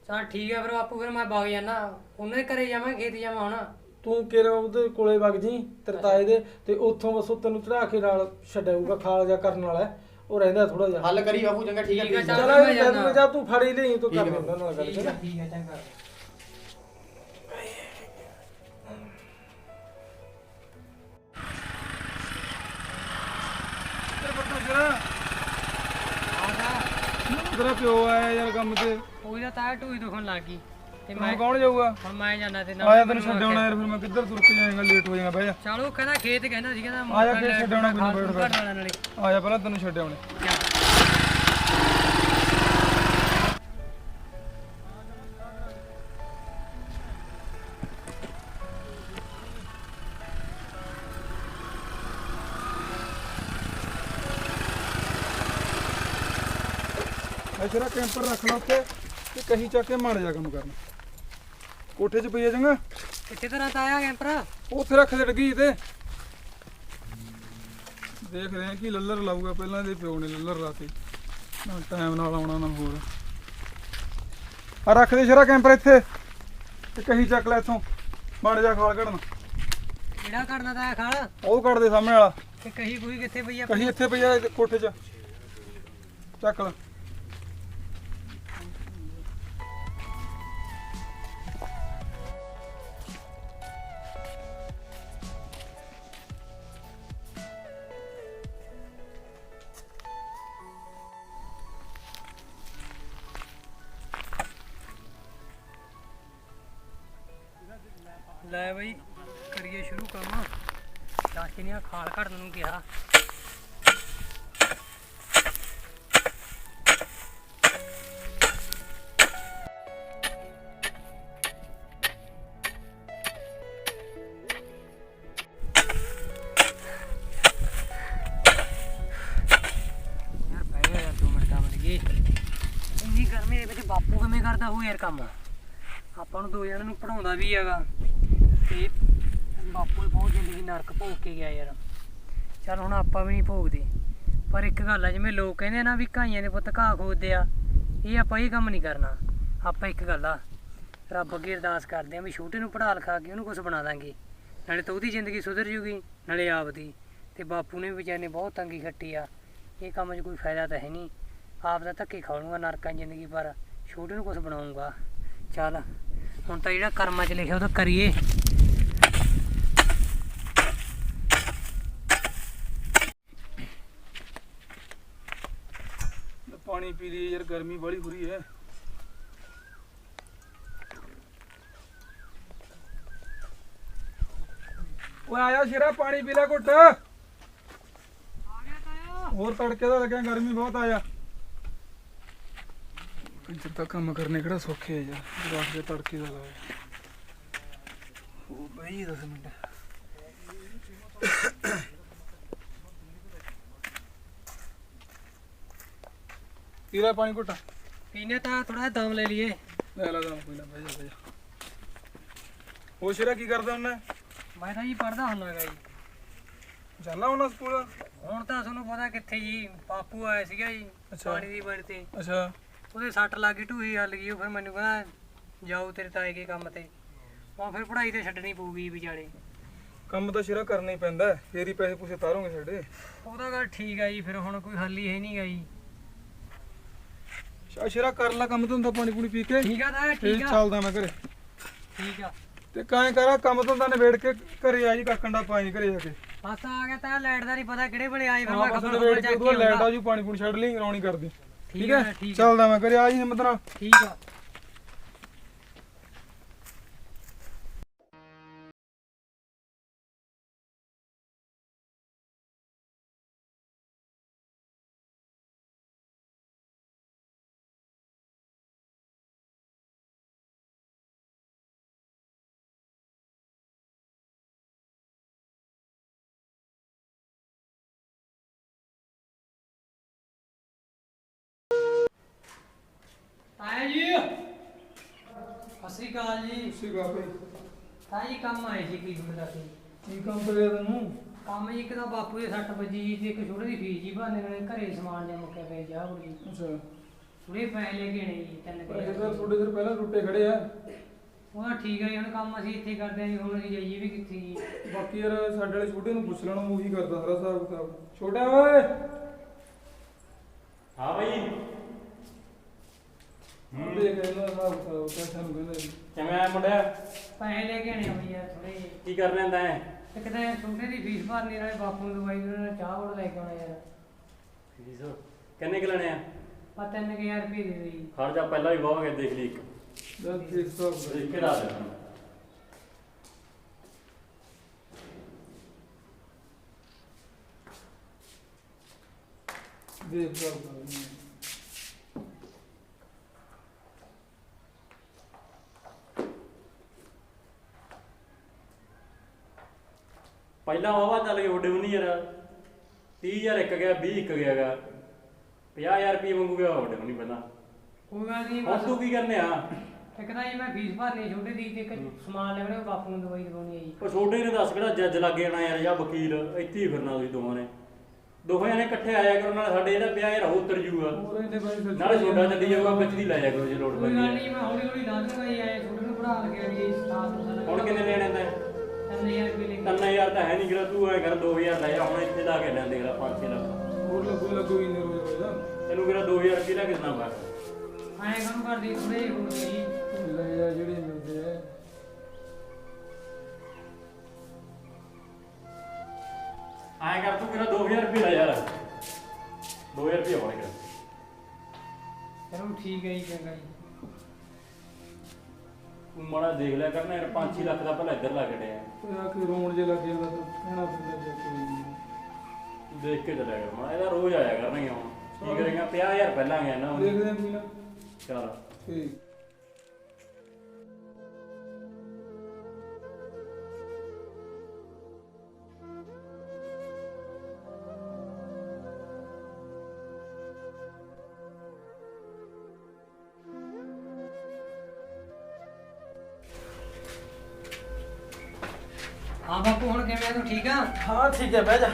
ਚਲ ਠੀਕ ਆ ਫਿਰ ਬਾਪੂ ਫਿਰ ਮੈਂ ਵਗ ਜਾਣਾ ਉਹਨਾਂ ਦੇ ਘਰੇ ਜਾਵਾਂ ਖੇਤ ਜਾਵਾਂ ਹੁਣ। ਤੂੰ ਕਿਹੜਾ ਉਹਦੇ ਕੋਲੇ ਵਗ ਜੀ ਤੇਰੇ ਤਾਏ ਦੇ ਤੇ ਉੱਥੋਂ ਬਸ ਉਹ ਤੈਨੂੰ ਚੜਾ ਕੇ ਨਾਲ ਛੱਡਾਊਗਾ ਖਾਲ ਜਾ ਕਰਨ ਵਾਲਾ ਹੈ। ਉਹ ਰਹਿੰਦਾ ਥੋੜਾ ਜਿਹਾ। ਹੱਲ ਕਰੀ ਬਾਪੂ ਚੰਗਾ ਠੀਕ ਹੈ ਠੀਕ ਚੱਲ। ਦਾ। ਚਲ ਮੈਂ ਮੈਂ ਜਾਂਦਾ। ਜਾ ਤੂੰ ਫੜੀ ਲਈ ਤੂੰ ਹੈ ਕਰ ਉਹਨਾਂ ਨਾਲ ਗੱਲ ਠੀਕ ਆ ਚੰਗਾ। ਤੇਰਾ ਪਿਓ ਆਇਆ ਯਾਰ ਕੰਮ ਤੇ। ਉਹੀ ਤਾਂ ਤਾਇਆ ਟੂਈ ਦੁਖਣ ਲੱਗ ਗਈ। ਤੇ ਮੈਂ ਕੌਣ ਜਾਊਗਾ? ਹੁਣ ਮੈਂ ਜਾਣਾ ਤੇ ਆਇਆ ਤੈਨੂੰ ਛੱਡਣਾ ਯਾਰ ਫਿਰ ਮੈਂ ਕਿੱਧਰ ਤੁਰ ਕੇ ਜਾਏਗਾ ਲੇਟ ਹੋ ਜਾਏਗਾ ਬਹਿ ਜਾ। ਚਲੋ ਕਹਿੰਦਾ ਖੇਤ ਕਹਿੰਦਾ ਸੀ ਕਹਿੰਦਾ ਆ ਜਾ ਖੇਤ ਛੱਡਣਾ ਕੋਈ ਨਾ, ਬੈਠ, ਬੈਠ। ਵਾਲਾ ਨਾਲੇ। ਆ ਜਾ ਪਹਿਲਾਂ ਤੈਨੂੰ ਛੱਡਿਆ ਉਹਨੇ ਅਛਰਾ ਕੈਂਪਰ ਰੱਖ ਲਾ ਉੱਤੇ ਤੇ ਕਹੀ ਚੱਕ ਕੇ ਮਾਰ ਜਾ ਕੰਮ ਕਰਨਾ। ਕੋਠੇ 'ਚ ਪਈ ਆ ਚੰਗਾ? ਕਿੱਥੇ ਤਰ੍ਹਾਂ ਤਾਇਆ ਕੈਂਪਰ? ਉੱਥੇ ਰੱਖ ਦੇ ਡੱਗੀ ਤੇ ਦੇਖਦੇ ਆ ਕੀ ਲੱਲਰ ਲਾਊਗਾ ਪਹਿਲਾਂ ਇਹਦੇ ਪਿਓ ਨੇ ਲੱਲਰ ਲਾਤੀ। ਨਾ ਟਾਈਮ ਨਾਲ ਆਉਣਾ ਨਾ ਹੋਰ। ਆ ਰੱਖ ਦੇ ਸ਼ਰਾ ਕੈਂਪਰ ਇੱਥੇ ਤੇ ਕਹੀ ਚੱਕ ਲੈ ਇੱਥੋਂ ਮੜ ਜਾ ਖਾਲ ਕੱਢਣ। ਕਿਹੜਾ ਕਰਨਾ ਤਾਇਆ ਖਾਲ? ਉਹ ਕੱਢ ਦੇ ਸਾਹਮਣੇ ਵਾਲਾ। ਤੇ ਕਹੀ ਕੋਈ ਕਿੱਥੇ ਪਈ ਆ ਕਹੀ ਇੱਥੇ ਪਈ ਆ ਕੋਠੇ 'ਚ। ਚੱਕ ਲੈ। ਲੈ ਬਈ, ਕਰੀਏ ਸ਼ੁਰੂ ਕੰਮ। ਚਾਚੇ ਨੇ ਖਾਲ ਕੱਢਣ ਨੂੰ ਕਿਹਾ। ਯਾਰ ਪੈ ਯਾਰ, ਦੋ ਮਿੰਟ ਕੰਮ ਲਈਏ ਇੰਨੀ ਗਰਮੀ ਦੇ ਵਿੱਚ ਬਾਪੂ ਕਿਵੇਂ ਕਰਦਾ ਹੋ ਯਾਰ ਕੰਮ? ਆਪਾਂ ਨੂੰ ਦੋ ਜਣਿਆਂ ਨੂੰ ਪੜਾਉਂਦਾ ਵੀ ਹੈਗਾ। ਉਹ ਜ਼ਿੰਦਗੀ ਨਰਕ ਭੋਗ ਕੇ ਗਿਆ ਯਾਰ। ਚੱਲ ਹੁਣ ਆਪਾਂ ਵੀ ਨਹੀਂ ਭੋਗਦੇ। ਪਰ ਇੱਕ ਗੱਲ ਆ, ਜਿਵੇਂ ਲੋਕ ਕਹਿੰਦੇ ਆ ਨਾ ਵੀ ਘਾਈਆਂ ਦੇ ਪੁੱਤ ਘਾਹ ਖੋਦਦੇ ਆ, ਇਹ ਆਪਾਂ ਇਹ ਕੰਮ ਨਹੀਂ ਕਰਨਾ। ਆਪਾਂ ਇੱਕ ਗੱਲ ਆ, ਰੱਬ ਅੱਗੇ ਅਰਦਾਸ ਕਰਦੇ ਆ ਵੀ ਛੋਟੇ ਨੂੰ ਪੜ੍ਹਾ ਲਿਖਾ ਕੇ ਉਹਨੂੰ ਕੁਝ ਬਣਾ ਦਾਂਗੇ। ਨਾਲੇ ਤਾਂ ਉਹਦੀ ਜ਼ਿੰਦਗੀ ਸੁਧਰ ਜੂਗੀ, ਨਾਲੇ ਆਪ ਦੀ। ਤੇ ਬਾਪੂ ਨੇ ਵੀ ਵਿਚਾਰੇ ਨੇ ਬਹੁਤ ਤੰਗੀ ਖੱਟੀ ਆ। ਇਹ ਕੰਮ 'ਚ ਕੋਈ ਫਾਇਦਾ ਤਾਂ ਹੈ ਨਹੀਂ ਆਪ ਦਾ ਧੱਕੇ ਖਾਣੂਗਾ ਨਰਕਾਂ ਜ਼ਿੰਦਗੀ, ਪਰ ਛੋਟੇ ਨੂੰ ਕੁਝ ਬਣਾਉਂਗਾ ਚੱਲ, ਹੁਣ ਤਾਂ ਜਿਹੜਾ ਕਰਮਾਂ 'ਚ ਲਿਖਿਆ ਉਹ ਤਾਂ ਕਰੀਏ। ਪਾਣੀ ਪੀ ਲਈ ਯਾਰ ਗਰਮੀ ਬੜੀ ਹੋ ਰਹੀ ਹੈ ਓਏ ਆਇਆ ਸ਼ੇਰਾ ਪਾਣੀ ਪੀ ਲੈ ਘੁੱਟ ਹੋਰ ਤੜਕੇ ਦਾ ਲੱਗਿਆ ਗਰਮੀ ਬਹੁਤ ਆਇਆ ਕੰਜਰ ਦਾ ਕੰਮ ਕਰਨੇ ਕਿਹੜਾ ਸੌਖੇ ਆ ਯਾਰ ਜਵਾਕ ਦੇ ਤੜਕੇ ਦਾ ਲਾਇਆ ਉਹ ਬਈ 10 ਮਿੰਟ ਪੀਲਾ ਪਾਣੀ ਘੁੱਟ। ਪੀਨੇ ਤਾਂ ਥੋੜਾ ਦਮ ਲੈ ਲਈਏ। ਲੈ ਲਾ ਦਮ ਕੋਈ ਨਾ ਬਹਿ ਜਾ ਬਹਿ ਜਾ। ਉਹ ਸ਼ੇਰਾ ਕੀ ਕਰਦਾ ਉਹਨੇ ਮੈਂ ਤਾਂ ਜੀ ਪੜਦਾ ਹੁੰਨਾਗਾ ਜੀ। ਜਾਣਾ ਉਹਨਾਂ ਸਕੂਲ? ਹੁਣ ਤਾਂ ਤੁਹਾਨੂੰ ਪਤਾ ਕਿੱਥੇ ਜੀ ਬਾਪੂ ਆਇਆ ਸੀਗਾ ਜੀ ਅੱਛਾ। ਪਾਣੀ ਦੀ ਬਣ ਤੇ। ਅੱਛਾ। ਉਹਦੇ ਸੱਟ ਲੱਗ ਗਈ ਢੂਹੀ ਹੱਲ ਗਈ ਉਹ ਫਿਰ ਮੈਨੂੰ ਕਹਿੰਦਾ ਜਾਓ ਤੇਰੇ ਤਾਏ ਕੇ ਕੰਮ ਤੇ। ਉਹ ਫਿਰ ਪੜ੍ਹਾਈ ਤੇ ਛੱਡਣੀ ਪਊਗੀ ਵਿਚਾਲੇ। ਕੰਮ ਤਾਂ ਸ਼ੇਰਾ ਕਰਨਾ ਹੀ ਪੈਂਦਾ ਹੈ, ਫੇਰ ਹੀ ਪੈਸੇ ਪੂਸੇ ਤਾਰੋਗੇ ਸਾਡੇ। ਉਹਦਾ ਗੱਲ ਠੀਕ ਆ ਜੀ ਫਿਰ ਹੁਣ ਕੋਈ ਹੱਲ ਹੀ ਹੈ ਨਹੀਂ ਗਾ ਜੀ। ਸ਼ਾ- ਸ਼ੇਰਾ ਕਰ ਲੈ ਕੰਮ ਧੰਦਾ ਪਾਣੀ ਪੂਣੀ ਪੀ ਕੇ। ਠੀਕ ਆ ਤਾਂ ਠੀਕ ਆ। ਚੱਲਦਾ ਮੈਂ ਘਰੇ। ਠੀਕ ਆ। ਤੇ ਕਾਇ ਕਰਾਂ ਕੰਮ ਧੰਦਾ ਨਿਬੇੜ ਕੇ ਘਰੇ ਆ ਜੀ ਕਾਕੰਡਾ ਪਾਣੀ ਘਰੇ ਜਾ ਕੇ। ਬਸ ਆ ਗਿਆ ਤਾਂ ਲਾਈਟ ਦਾ ਨਹੀਂ ਪਤਾ ਕਿਹੜੇ ਵੇਲੇ ਆਈ ਫਿਰ ਮੈਂ ਖਬਰ ਖਬਰ ਕੇ ਆਉਂਦਾ ਆ ਜੂ ਪਾਣੀ ਪੂਣੀ ਛੱਡ ਲਈ ਰੌਣੀ ਕਰਦੀ ਠੀਕ ਠੀਕ ਹੈ? ਚੱਲਦਾ ਮੈਂ ਘਰੇ ਆ ਜੀ ਹਿੰਮਤ ਨਾਲ। ਠੀਕ ਆ। ਅਕਾਲ ਜੀ। ਸੀਗਾ ਭਾਈ। ਤਾਂ ਜੀ ਕੰਮ ਆਏ ਸੀ ਕੀ ਤੁਹਾਡਾ ਸੀ? ਕੀ ਕੰਮ ਕਰਿਆ ਤੈਨੂੰ? ਕੰਮ ਜੀ ਇੱਕ ਤਾਂ ਬਾਪੂ ਦੇ ਸੱਟ ਵੱਜੀ ਜੀ ਤੇ ਇੱਕ ਛੋਟੇ ਦੀ ਫੀਸ ਜੀ ਬਹਾਨੇ ਨਾਲ ਘਰੇ ਸਮਾਨ ਜਿਹਾ ਮੁੱਕਿਆ ਪਿਆ ਜਾ ਬੁੜੀ ਅੱਛਾ। ਥੋੜੇ ਪੈਸੇ ਲੈ ਕੇ ਜੀ ਤਿੰਨ ਕੁ ਹਜ਼ਾਰ। ਤਾਂ ਥੋੜੇ ਦਿਨ ਪਹਿਲਾਂ ਟੁੱਟੇ ਖੜੇ ਆ। ਉਹ ਤਾਂ ਠੀਕ ਹੈ ਜੀ ਹੁਣ ਕੰਮ ਅਸੀਂ ਇੱਥੇ ਕਰਦੇ ਆਂ ਜੀ ਹੁਣ ਅਸੀਂ ਜਾਈਏ ਵੀ ਕਿੱਥੇ ਜੀ। ਬਾਕੀ ਯਾਰ ਸਾਡੇ ਵਾਲੇ ਛੋਟੇ ਨੂੰ ਪੁੱਛ ਲੈਣਾ ਉਹ ਹੀ ਕਰਦਾ ਸਾਰਾ ਹਿਸਾਬ ਕਿਤਾਬ। ਛੋਟਾ ਓਏ। ਹਾਂ ਬਈ। ਦੇਖ ਦਾ ਹਿਸਾਬ ਕਿਤਾਬ ਪੈਸਾ ਨੂੰ ਕਹਿੰਦਾ ਜੀ ਕਿਵੇਂ ਆ ਮੁੰਡਿਆ? ਪੈਸੇ ਲੈ ਕੇ ਆਣੇ ਆ ਯਾਰ ਥੋੜੇ ਕੀ ਕਰ ਲੈਂਦਾ ਹੈ ਇੱਕ ਤਾਂ ਛੋਟੇ ਦੀ ਫੀਸ ਭਰਨੀ ਨਾਲੇ ਬਾਪੂ ਨੂੰ ਦਵਾਈ ਦੇਣੀ ਨਾਲੇ ਚਾਹ ਬੜਾ ਲੈ ਕੇ ਆਉਣਾ ਯਾਰ। ਫੀਸ? ਕਿੰਨੇ ਕੁ ਲੈਣੇ ਆ? ਆ ਤਿੰਨ ਕੁ ਹਜ਼ਾਰ ਰੁਪਏ ਦੇ ਦਿਓ ਜੀ। ਜਾ ਪਹਿਲਾਂ ਵੀ ਬਹੁਤ ਕੇ ਦੇਖ ਲਈ ਇੱਕ। ਜਦ ਦੇਖ ਹਿਸਾਬ ਦੇਖ ਕੇ ਦੱਸ ਦੇ ਦੇਖ ਹਿਸਾਬ ਕਿਤਾਬ ਪਹਿਲਾਂ ਵਾਵਾ ਚੱਲ ਗਏ ਵੱਡੇ ਨਹੀਂ ਯਾਰ। 30000 ਇੱਕ ਗਿਆ 20 ਇੱਕ ਗਿਆਗਾ 50000 ਰੁਪਏ ਵਾਂਗੂ ਗਿਆ ਵੱਡੇ ਨਹੀਂ ਪਹਿਲਾਂ। ਕੋਈ ਗੱਲ ਨਹੀਂ ਹੁਣ ਤੂੰ ਕੀ ਕਰਨੇ ਆ? ਇੱਕ ਤਾਂ ਜੀ ਮੈਂ ਫੀਸ ਭਰਨੀ ਹੈ ਛੋਟੇ ਦੀ ਤੇ ਇੱਕ ਸਮਾਨ ਲੈਣੇ ਉਹ ਬਾਪੂ ਨੂੰ ਦਵਾਈ ਦਵਾਉਣੀ ਹੈ ਜੀ ਉਹ ਛੋਟੇ ਨੇ ਦੱਸ ਕਿਹੜਾ ਜੱਜ ਲੱਗੇ ਜਾਣਾ ਯਾਰ ਜਾਂ ਵਕੀਲ। ਇੱਥੇ ਹੀ ਫਿਰਨਾ ਤੁਸੀਂ ਦੋਵਾਂ ਨੇ। ਦੋਵੇਂ ਜਣੇ ਇਕੱਠੇ ਆਇਆ ਕਰੋ ਨਾਲ ਸਾਡੇ ਜਿਹੜਾ ਵਿਆਹ ਯਾਰ ਉਹ ਉਤਰ ਜੂਗਾ ਹੋਰ ਫਿਰ ਨਾਲੇ ਛੋਟਾ ਚੱਲੀ ਜਾਊਗਾ ਵਿੱਚ ਦੀ ਲੈ ਜਾ ਕਰੋ ਜੇ ਲੋੜ ਕੋਈ ਗੱਲ ਪੈਂਦੀ ਨਹੀਂ ਮੈਂ ਹੌਲੀ ਹੌਲੀ ਲਾ ਦੂੰਗਾ ਜੀ ਆਏ ਛੋਟੇ ਨੂੰ ਪੜਾ ਲਗਿਆ ਜੀ ਸਾਰਾ ਹੁਣ ਕਿੰਨੇ ਲੈਣੇ ਤੈਂ 3000 ਰੁਪਏ ਲੈ ਕੇ 3000 ਤਾਂ ਹੈ ਨਹੀਂ ਕਿਰਾ ਤੂੰ ਐ ਕਰ 2000 ਲੈ ਜਾ ਹੁਣ ਇੱਥੇ ਲਾ ਕੇ ਲੈਂਦੇ ਕਿਰਾ 5-6 ਲੱਖ। ਹੋਰ ਲੱਗੂ ਲੱਗੂ ਹੀ ਨੇ ਰੋਜ਼ ਰੋਜ਼ ਤੈਨੂੰ ਕਿਰਾ 2000 ਰੁਪਏ ਲੈ ਕੇ ਦੇਣਾ ਪਾ ਆਏ ਕੰਮ ਕਰਦੀ ਥੋੜੇ ਹੋ ਗਏ ਜੀ ਲੈ ਜਾ ਜਿਹੜੇ ਮਿਲਦੇ ਆ। ਐ ਕਰ ਤੂੰ ਕਿਰਾ 2000 ਰੁਪਏ ਲੈ ਯਾਰ। 2000 ਰੁਪਏ ਹੋਣੇ ਕਿਰਾ ਚਲੋ ਠੀਕ ਹੈ ਜੀ ਚੰਗਾ ਜੀ। ਤੂੰ ਮਾੜਾ ਦੇਖ ਲਿਆ ਕਰਨਾ ਯਾਰ 5-6 ਲੱਖ ਦਾ ਪਹਿਲਾਂ ਇੱਧਰ ਲਾ ਕੇ ਡਿਆ ਤੇ ਆ ਕੇ ਰੋਣ ਜੇ ਲੱਗ ਜਾਂਦਾ ਤਾਂ ਕਹਿਣਾ ਪੈਂਦਾ ਜੇ ਕੋਈ ਨਹੀਂ। ਤੂੰ ਦੇਖ ਕੇ ਚੱਲਿਆ ਕਰ ਮਾੜਾ ਇਹਦਾ ਰੋਜ਼ ਆਇਆ ਕਰਨਗੇ ਹੁਣ। ਕੀ ਕਰੇਗਾ? 50000 ਪਹਿਲਾਂ ਗਿਆ ਨਾ ਦੇਖਦੇ ਆ ਕੋਈ ਨਾ। ਚਲ। ਠੀਕ। ਹਾਂ ਬਾਪੂ ਹੁਣ ਕਿਵੇਂ ਆ ਤੂੰ? ਠੀਕ ਆ? ਹਾਂ ਠੀਕ ਹੈ ਬਹਿ ਜਾ।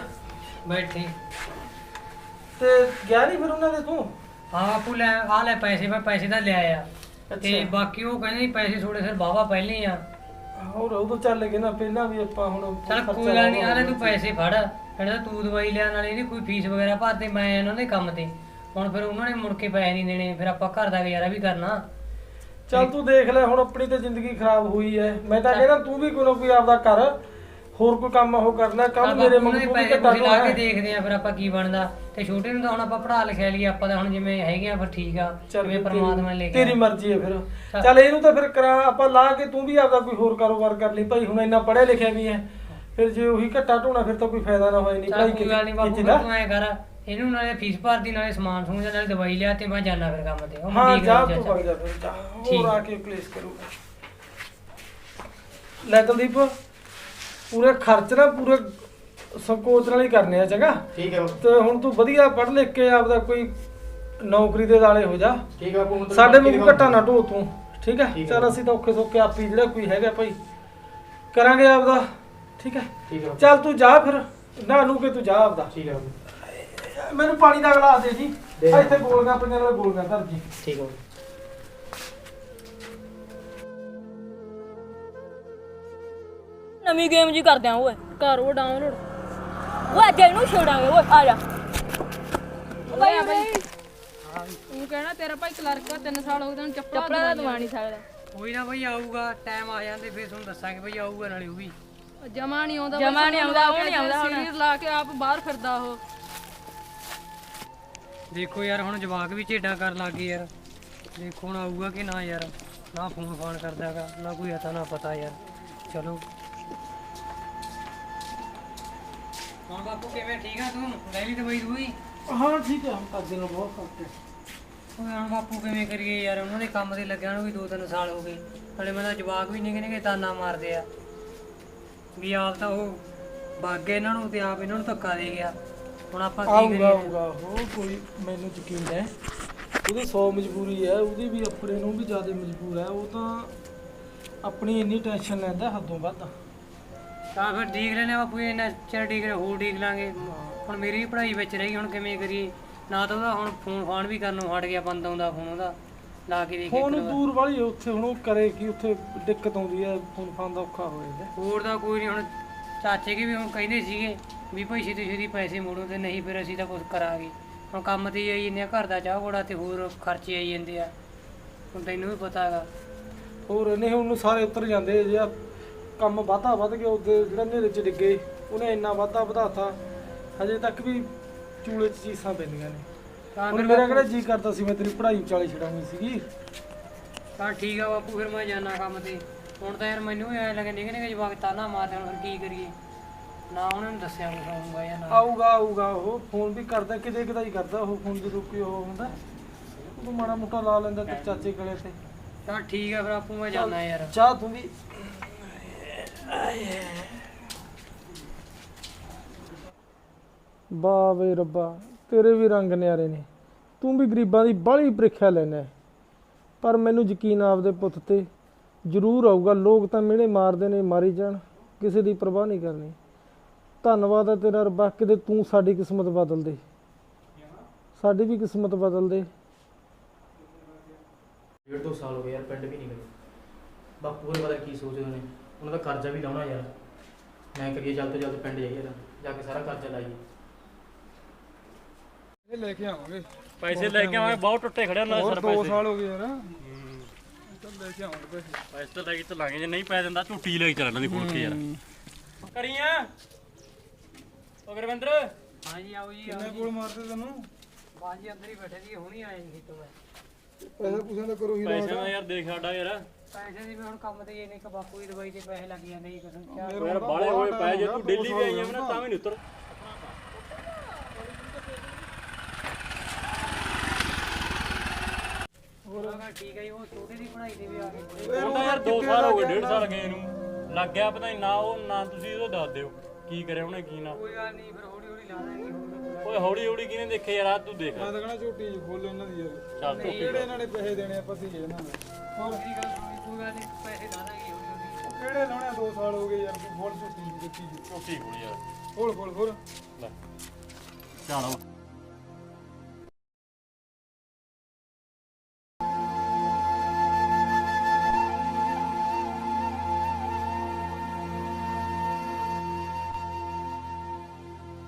ਬੈਠੇ। ਤੇ ਗਿਆ ਨਹੀਂ ਫਿਰ ਉਹਨਾਂ ਦੇ ਤੂੰ? ਹਾਂ ਬਾਪੂ ਲੈ ਆ ਲੈ ਪੈਸੇ ਮੈਂ ਪੈਸੇ ਤਾਂ ਲਿਆ ਆ ਤੇ ਅੱਛਾ। ਬਾਕੀ ਉਹ ਕਹਿੰਦੇ ਸੀ ਪੈਸੇ ਥੋੜੇ ਸਿਰ ਬਾਵਾ ਪਹਿਲੇ ਆ। ਹੋਰ ਉਹ ਤਾਂ ਚੱਲ ਗਏ ਨਾ ਪਹਿਲਾਂ ਵੀ ਆਪਾਂ ਹੁਣ ਚਲ ਖਰਚਾ ਕੋਈ ਗੱਲ ਨਹੀਂ ਹੋਣਾ ਆਲੇ ਤੂੰ ਪੈਸੇ ਫੜ। ਕਹਿੰਦਾ ਤੂੰ ਦਵਾਈ ਲਿਆ ਨਾਲੇ ਇਹਦੀ ਕੋਈ ਫੀਸ ਵਗੈਰਾ ਭਰਦੇ ਮੈਂ ਇਹਨਾਂ ਦੇ ਕੰਮ ਤੇ। ਹੁਣ ਫਿਰ ਉਹਨਾਂ ਨੇ ਮੁੜ ਕੇ ਪੈਸੇ ਨਹੀਂ ਦੇਣੇ ਫਿਰ ਆਪਾਂ ਘਰ ਦਾ ਗੁਜ਼ਾਰਾ ਵੀ ਕਰਨਾ। ਚੱਲ ਤੂੰ ਦੇਖ ਲੈ ਹੁਣ ਆਪਣੀ ਤੇ ਜ਼ਿੰਦਗੀ ਖਰਾਬ ਹੋਈ ਹੈ ਮੈਂ ਤਾਂ ਕਹਿੰਦਾ ਤੂੰ ਵੀ ਕੋਈ ਨਾ ਕੋਈ ਆਪਦਾ ਕਰ। ਹੋਰ ਕੋਈ ਕੰਮ ਉਹ ਕਰਨਾ ਚੱਲ ਮੇਰੇ ਮੰਗ ਨੇ ਤੂੰ ਵੀ ਪੂਸੇ ਲਾ ਕੇ ਦੇਖਦੇ ਆ ਫਿਰ ਆਪਾਂ ਕੀ ਬਣਦਾ। ਤੇ ਛੋਟੇ ਨੂੰ ਤਾਂ ਹੁਣ ਆਪਾਂ ਪੜਾ ਲਿਖਿਆ ਲਈ ਆਪਾਂ ਤਾਂ ਹੁਣ ਜਿਵੇਂ ਹੈਗੇ ਆ ਫਿਰ ਠੀਕ ਆ ਜਿਵੇਂ ਪਰਮਾਤਮਾ ਨੇ ਲਿਖਿਆ। ਤੇਰੀ ਮਰਜ਼ੀ ਹੈ ਫਿਰ। ਚੱਲ। ਇਹਨੂੰ ਤਾਂ ਫਿਰ ਕਰਾ ਆਪਾਂ ਲਾ ਕੇ ਤੂੰ ਵੀ ਆਪਦਾ ਕੋਈ ਹੋਰ ਕਾਰੋਬਾਰ ਕਰ ਲਈ। ਭਾਈ ਹੁਣ ਇੰਨਾ ਪੜ੍ਹਿਆ ਲਿਖਿਆ ਵੀ ਹੈ ਫਿਰ ਜੇ ਉਹੀ ਘੱਟਾ ਢੋਣਾ ਫਿਰ ਤਾਂ ਕੋਈ ਫਾਇਦਾ ਨਾ ਹੋਏ ਨਹੀਂ ਚੱਲ ਕੋਈ ਗੱਲ ਨਹੀਂ ਬਾਪੂ ਫਿਰ ਤੂੰ ਐ ਕਰ ਇਹਨੂੰ ਨਾਲੇ ਫੀਸ ਭਰਦੀ ਨਾਲੇ ਸਮਾਨ ਸਮੂਨ ਨਾਲੇ ਦਵਾਈ ਲਿਆ ਤੇ ਮੈਂ ਜਾਣਾ ਫਿਰ ਕੰਮ ਤੇ। ਉਹ ਹਾਂ ਮੰਡੀ ਜਾ ਤੂੰ। ਵਗ ਜਾ ਫਿਰ। ਹੋਰ ਆ ਕੇ ਕਲੇਸ਼ ਕਰੂਗਾ। ਲੈ ਕੁਲਦੀਪ ਪੂਰੇ ਖਰਚ ਨਾ ਪੂਰੇ ਸੰਕੋਚ ਨਾਲ ਹੀ ਕਰਨੇ ਆ ਚੰਗਾ ਠੀਕ ਹੈ ਬਾਪੂ। ਤੇ ਹੁਣ ਤੂੰ ਵਧੀਆ ਪੜ੍ਹ ਲਿਖ ਕੇ ਆਪਦਾ ਕੋਈ ਨੌਕਰੀ ਦੇ ਦਾਲੇ ਹੋ ਜਾ ਠੀਕ ਹੈ ਬਾਪੂ ਹੁਣ ਤੈਨੂੰ ਸਾਡੇ ਬਾਕੀ ਨੂੰ ਘਟਾ ਨਾ ਢੋ ਤੂੰ ਠੀਕ ਹੈ ਠੀਕ ਹੈ। ਚਲ ਅਸੀਂ ਤਾਂ ਔਖੇ ਸੌਖੇ ਆਪੀ ਜਿਹੜਾ ਕੋਈ ਹੈਗਾ ਭਾਈ ਕਰਾਂਗੇ ਆਪਦਾ ਠੀਕ ਹੈ ਠੀਕ ਹੈ ਬਾਪੂ। ਚੱਲ ਤੂੰ ਜਾ ਫਿਰ ਨਾ ਨੂੰ ਕੇ ਤੂੰ ਜਾ ਆਪਦਾ ਠੀਕ ਹੈ ਬਾਪੂ। ਮੈਨੂੰ ਪਾਣੀ ਦਾ ਗਲਾਸ ਦੇ ਜੀ ਦੇ ਇੱਥੇ ਗੋਲਗਾ ਪੰਜਾਂ ਨਾਲ ਗੋਲਗਾ ਧਰ ਜੀ ਠੀਕ ਹੈ ਬਾਪੂ। ਨਵੀਂ ਗੇਮ ਜੀ ਕਰਦੇ ਆ ਓਏ। ਕਰ ਉਹ ਡਾਊਨਲੋਡ ਓਏ ਅੱਗੇ ਨੂੰ ਛੇੜਾਂਗੇ ਓਏ ਆ ਜਾ। ਓ ਬਾਈ। ਵੀ ਤੂੰ ਕਹਿਣਾ ਤੇਰਾ ਭਾਈ ਕਲਰਕ ਆ 3 ਸਾਲ ਹੋ ਗਏ ਤੈਨੂੰ ਚੱਪਲਾਂ ਦਾ ਦਵਾ ਨਹੀਂ ਸਕਦਾ। ਕੋਈ ਨਾ ਬਈ ਆਊਗਾ ਟਾਈਮ ਆ ਜਾਂਦੇ ਫਿਰ ਤੁਹਾਨੂੰ ਦੱਸਾਂਗੇ ਬਈ ਆਊਗਾ ਨਾਲੇ ਉਹ ਵੀ। ਜਮਾ ਨਹੀਂ ਆਉਂਦਾ ਜਮਾ ਨਹੀਂ ਆਉਂਦਾ ਉਹ ਨਹੀਂ ਆਉਂਦਾ ਸਰੀਰ ਲਾ ਕੇ ਆਪ ਬਾਹਰ ਫਿਰਦਾ ਉਹ। ਦੇਖੋ ਯਾਰ ਹੁਣ ਜਵਾਕ ਵੀ ਝੇਡਾਂ ਕਰਨ ਲੱਗ ਗਏ ਯਾਰ। ਦੇਖੋ ਹੁਣ ਆਊਗਾ ਕਿ ਨਾ ਯਾਰ। ਨਾ ਫੋਨ ਫਾਨ ਕਰਦਾਗਾ ਨਾ ਕੋਈ ਅਤਾ ਨਾ ਪਤਾ ਯਾਰ। ਚਲੋ। ਹਾਂ ਬਾਪੂ ਕਿਵੇਂ? ਠੀਕ ਆ ਤੂੰ? ਲੈ ਲਈ ਦਵਾਈ ਦੂਈ ਹਾਂ। ਠੀਕ ਹੈ ਹਮ ਕਰਦੇ ਨੂੰ ਬਹੁਤ ਫ਼ਰਕ ਹੈ ਉਹ ਹੁਣ ਬਾਪੂ ਕਿਵੇਂ ਕਰੀਏ ਯਾਰ ਉਹਨਾਂ ਦੇ ਕੰਮ ਤੇ ਲੱਗਿਆ ਨੂੰ ਵੀ 2-3 ਸਾਲ ਹੋ ਗਏ। ਹਲੇ ਮੇਰਾ ਜਵਾਕ ਵੀ ਨਿੱਕੇ ਨਿੱਕੇ ਤਾਨਾ ਮਾਰਦੇ ਆ। ਵੀ ਆਪ ਤਾਂ ਉਹ ਬਾਗੇ ਇਹਨਾਂ ਨੂੰ ਤੇ ਆਪ ਇਹਨਾਂ ਨੂੰ ਧੱਕਾ ਦੇ ਗਿਆ। ਹੁਣ ਆਪਾਂ ਕੀ ਆਊਗਾ ਕਰੀਏ? ਆਊਗਾ। ਉਹ ਕੋਈ ਮੈਨੂੰ ਯਕੀਨ ਹੈ? ਉਹਦੀ 100 ਮਜਬੂਰੀ ਹੈ ਉਹਦੀ ਵੀ ਆਪਣੇ ਨੂੰ ਵੀ ਜ਼ਿਆਦਾ ਮਜਬੂਰ ਹੈ। ਉਹ ਤਾਂ ਆਪਣੀ ਇੰਨੀ ਟੈਨਸ਼ਨ ਲੈਂਦਾ ਹੱਦੋਂ ਵੱਧ। ਤਾਂ ਫਿਰ ਦੇਖ ਲੈਣੇ ਬਾਪੂ ਇਹਨਾਂ ਚਿਰ ਦੇਖ ਲੈ ਹੋਰ ਦੇਖ ਲਾਂਗੇ। ਹੁਣ ਮੇਰੀ ਵੀ ਪੜ੍ਹਾਈ ਵਿੱਚ ਰਹੀ ਹੁਣ ਕਿਵੇਂ ਕਰੀਏ? ਨਾ ਤਾਂ ਉਹਦਾ ਹੁਣ ਫੋਨ ਫਾਨ ਵੀ ਕਰਨੋਂ ਹਟ ਗਿਆ ਬੰਦ ਆਉਂਦਾ ਫੋਨ ਉਹਦਾ ਲਾ ਕੇ ਦੇਖੇ ਫੋਨ ਦੂਰ ਵਾਲੀ ਉੱਥੇ ਹੁਣ ਉਹ ਕਰੇ ਕੀ ਉੱਥੇ ਦਿੱਕਤ ਆਉਂਦੀ ਹੈ ਫੋਨ ਫਾਨ ਦਾ ਔਖਾ ਹੋ ਜਾਂਦਾ। ਹੋਰ ਦਾ ਕੋਈ ਨਹੀਂ ਹੁਣ ਚਾਚੇ ਕੇ ਵੀ ਹੁਣ ਕਹਿੰਦੇ ਸੀਗੇ ਵੀ ਭਾਈ ਛੇਤੀ ਛੇਤੀ ਪੈਸੇ ਮੋੜੋ ਤੇ ਨਹੀਂ ਫਿਰ ਅਸੀਂ ਤਾਂ ਕੁਝ ਕਰਾਂਗੇ। ਹੁਣ ਕੰਮ ਤੇ ਆਈ ਜਾਂਦੇ ਆ ਘਰ ਦਾ ਚਾਹ ਕੋੜਾ ਤੇ ਹੋਰ ਖਰਚੇ ਆਈ ਜਾਂਦੇ ਆ। ਹੁਣ ਤੈਨੂੰ ਵੀ ਪਤਾ ਹੈਗਾ। ਹੋਰ ਨਹੀਂ ਹੁਣ ਸਾਰੇ ਉਤਰ ਜਾਂਦੇ ਜੇ ਕੰਮ ਵਾਧਾ ਵੱਧ ਗਿਆ ਉਹਦੇ ਜਿਹੜਾ ਨੇਰੇ ਚ ਡਿੱਗੇ ਉਹਨੇ ਇੰਨਾ ਵਾਧਾ ਵਧਾਤਾ। ਹਜੇ ਤੱਕ ਵੀ ਚੂਲੇ ਚ ਚੀਸਾਂ ਪੈਂਦੀਆਂ ਨੇ। ਤਾਂ ਹੁਣ ਮੇਰਾ ਕਿਹੜਾ ਜੀ ਕਰਦਾ ਸੀ ਮੈਂ ਤੇਰੀ ਪੜ੍ਹਾਈ ਵਿਚਾਲੇ ਛਡਾਉਣੀ ਸੀਗੀ। ਤਾਂ ਠੀਕ ਆ ਬਾਪੂ ਫਿਰ ਮੈਂ ਜਾਣਾ ਕੰਮ ਤੇ। ਹੁਣ ਤਾਂ ਯਾਰ ਮੈਨੂੰ ਐ ਲੱਗੇ ਨਿਕਲ ਨਿਕਲ ਜਵਾਕ ਤਾਨਾ ਮਾਰਦੇ ਹੁਣ ਫਿਰ ਕੀ ਕਰੀਏ? ਨਾ ਉਹਨਾਂ ਨੂੰ ਦੱਸਿਆ ਕੁਛ ਆਉਂਗਾ ਜਾਂ ਨਾ। ਆਊਗਾ ਆਊਗਾ ਉਹ ਫੋਨ ਵੀ ਕਰਦਾ ਕਿਤੇ ਕਿਤੇ ਹੀ ਕਰਦਾ ਉਹ ਫੋਨ ਜਦੋਂ ਕੋਈ ਉਹ ਹੁੰਦਾ। ਉਹ ਮਾੜਾ ਮੋਟਾ ਲਾ ਲੈਂਦਾ ਤੇ ਚਾਚੇ ਗਲੇ ਤੇ। ਤਾਂ ਠੀਕ ਆ ਫਿਰ ਆਪੂ ਮੈਂ ਜਾਣਾ ਯਾਰ। ਚਾਹ ਤੂੰ ਵੀ। ਵਾਹ ਰੱਬਾ, ਤੇਰੇ ਵੀ ਰੰਗ ਨਿਆਰੇ ਨੇ। ਤੂੰ ਵੀ ਗਰੀਬਾਂ ਦੀ ਬਾਹਲੀ ਪ੍ਰੀਖਿਆ ਲੈਣਾ ਪਰ ਮੈਨੂੰ ਯਕੀਨ ਆਪਦੇ ਪੁੱਤ ਤੇ। ਜ਼ਰੂਰ ਆਊਗਾ, ਲੋਕ ਤਾਂ ਮਿਹਣੇ ਮਾਰਦੇ ਨੇ, ਮਾਰੀ ਜਾਣ। ਕਿਸੇ ਦੀ ਪਰਵਾਹ ਨਹੀਂ ਕਰਨੀ। ਧੰਨਵਾਦ ਹੈ ਤੇਰਾ ਰੱਬਾ, ਕਿਤੇ ਤੂੰ ਸਾਡੀ ਕਿਸਮਤ ਬਦਲ ਦੇ। ਸਾਡੀ ਵੀ ਕਿਸਮਤ ਬਦਲ ਦੇ। ਡੇਢ ਦੋ ਸਾਲ ਹੋ ਗਏ ਯਾਰ, ਪਿੰਡ ਵੀ ਨਹੀਂ ਗਏ। ਬਾਪੂ ਨੇ ਪਤਾ ਕੀ ਸੋਚਦੇ ਨੇ ਉਹਨਾਂ ਦਾ ਕਰਜ਼ਾ ਵੀ ਲਾਉਣਾ ਯਾਰ। ਮੈਂ ਕਰੀਏ ਜਲਦ ਤੋਂ ਜਲਦ ਪਿੰਡ ਜਾਈਏ ਤਾਂ ਜਾ ਕੇ ਸਾਰਾ ਕਰਜ਼ਾ ਲਾਈਏ। ਇਹ ਲੈ ਕੇ ਆਵਾਂਗੇ। ਪੈਸੇ ਲੈ ਕੇ ਆਵਾਂਗੇ ਬਹੁਤ ਟੁੱਟੇ ਖੜੇ ਉਹਨਾਂ ਹੋਰ ਸਰ 2 ਪੈਸੇ। ਸਾਲ ਹੋ ਗਏ ਯਾਰ। ਚੱਲ ਲੈ ਕੇ ਆਵਾਂਗੇ ਪੈਸੇ। ਪੈਸੇ ਤਾਂ ਲੈ ਕੇ ਚੱਲਾਂਗੇ ਜੇ ਨਹੀਂ ਪੈ ਦਿੰਦਾ ਝੂਟੀ ਲੈ ਕੇ ਚੱਲਣਾ ਦੀ ਫੁੱਲ ਕੇ ਯਾਰ। ਕਰੀਆਂ? ਉਹ ਗੁਰਵਿੰਦਰ। ਹਾਂਜੀ ਆਓ ਜੀ ਕਿੰਨੇ ਕੋਲ ਮਾਰਦੇ ਤੈਨੂੰ? ਬਾਜੀ ਅੰਦਰ ਹੀ ਬੈਠੇ ਸੀ ਹੁਣੀ ਆਏ ਸੀ ਖੇਤੋਂ ਮੈਂ ਪੈਸੇ ਪੂਸਿਆਂ ਦਾ ਕਰੋ ਹੀ ਪੈਸੇ ਦਾ ਯਾਰ ਦੇਖ ਸਾਡਾ ਯਾਰ। ਪੈਸੇ ਦੀ ਵੀ ਹੁਣ ਕੰਮ ਤੇ ਇਹ ਨਹੀਂ ਕਿ ਬਾਪੂ ਦੀ ਦਵਾਈ ਤੇ ਪੈਸੇ ਲੱਗ ਜਾਂਦੇ ਜੀ ਕਸਮ ਕਿਆ ਉਹ ਯਾਰ ਬਾਲੇ ਹੋਏ ਪੈ ਜੇ ਤੂੰ ਦਿੱਲੀ ਵੀ ਆਈਆਂ ਨਾ ਤਾਂ ਵੀ ਨਹੀਂ ਉਤਰ। ਹੋਰ ਠੀਕ ਹੈ ਜੀ ਉਹ ਛੋਟੇ ਦੀ ਪੜ੍ਹਾਈ ਦੇ ਵੀ ਆ ਗਏ ਉਹ ਤਾਂ ਯਾਰ 2 ਸਾਲ ਹੋ ਗਏ 1.5 ਸਾਲ ਗਏ ਨੂੰ। ਲੱਗ ਗਿਆ ਪਤਾ ਨਹੀਂ ਨਾ ਉਹ ਨਾ ਤੁਸੀਂ ਉਹਦਾ ਦੱਸ ਦਿਓ ਕੀ ਕਰਿਆ ਉਹਨੇ ਕੀ ਨਾ। ਕੋਈ ਗੱਲ ਨਹੀਂ ਫਿਰ ਹੌਲੀ ਹੌਲੀ ਲਾ ਦਾਂਗੇ ਓਏ ਹੌਲੀ ਹੌਲੀ ਕਿਹਨੇ ਦੇਖੇ ਯਾਰ ਆ ਤੂੰ ਦੇਖ ਮੈਂ ਤਾਂ ਕਹਣਾ ਝੋਟੀ ਜੀ ਖੋਲ ਇਹਨਾਂ ਦੀ ਯਾਰ ਚੱਲ ਝੂਟੀ ਕਿਹੜੇ ਇਹਨਾਂ ਨੇ ਪੈਸੇ ਦੇਣੇ ਆ ਪਤੀ ਇਹਨਾਂ ਨੇ। ਹੋਰ ਕੀ ਗੱਲ? ਸੁਣੀ, ਕੋਈ ਗੱਲ ਨਹੀਂ ਪੈਸੇ ਲਾ ਦਾਂਗੇ ਹੌਲੀ। ਹੌਲੀ ਕਿਹੜੇ ਲਾਉਣੇ 2 ਸਾਲ ਹੋ ਗਏ ਯਾਰ ਕੋਈ ਫੁੱਲ ਝੋਟੀ ਜੀ ਦਿੱਤੀ ਜੀ ਝੂਟੀ ਖੋਲੀ ਯਾਰ ਖੋਲ ਖੋਲ ਖੋਲ। ਲੈ। ਚੱਲ।